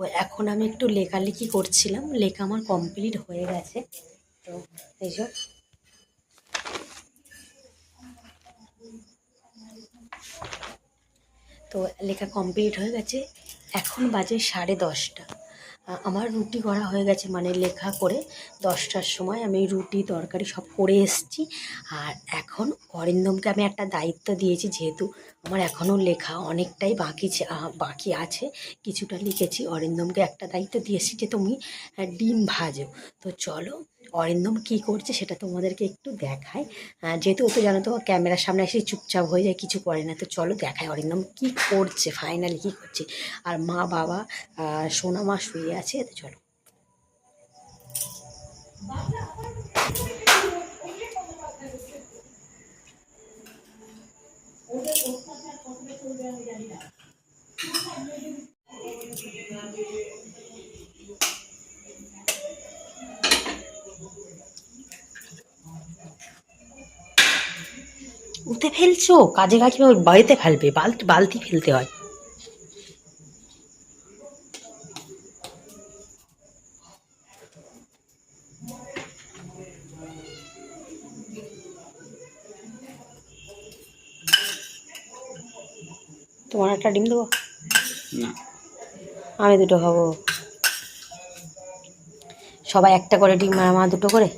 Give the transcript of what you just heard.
ও এখন আমি একটু লেখালেখি করছিলাম, লেখা আমার কমপ্লিট হয়ে গেছে। তো এই যে। তো লেখা কমপ্লিট হয়ে গেছে, এখন বাজে সাড়ে দশটা। আমার রুটি করা হয়ে গেছে মানে লেখা করে দশটার সময় আমি রুটি, তরকারি সব করে এসছি। আর এখন অরিন্দমকে আমি একটা দায়িত্ব দিয়েছি, যেহেতু আমার এখনও লেখা অনেকটাই বাকি বাকি আছে, কিছুটা লিখেছি। অরিন্দমকে একটা দায়িত্ব দিয়েছি যে, তুমি ডিম ভাজো। তো চলো অরিন্দম কী করছে সেটা তোমাদেরকে একটু দেখায় যেহেতু ও তো জানো তো, ক্যামেরার সামনে এসে চুপচাপ হয়ে যায়, কিছু করে না। তো চলো দেখায় অরিন্দম কী করছে ফাইনালি কী করছে। আর মা বাবা সোনা মা শুয়ে আছে, তো চলো। উঠে ফেলছো? কাজে কাজে বাড়িতে ফেলবে বালতি বালতি ফেলতে হয়। তোমার একটা ডিম দেবো? আমি দুটো খাব। সবাই একটা করে ডিম আর আমার দুটো করে?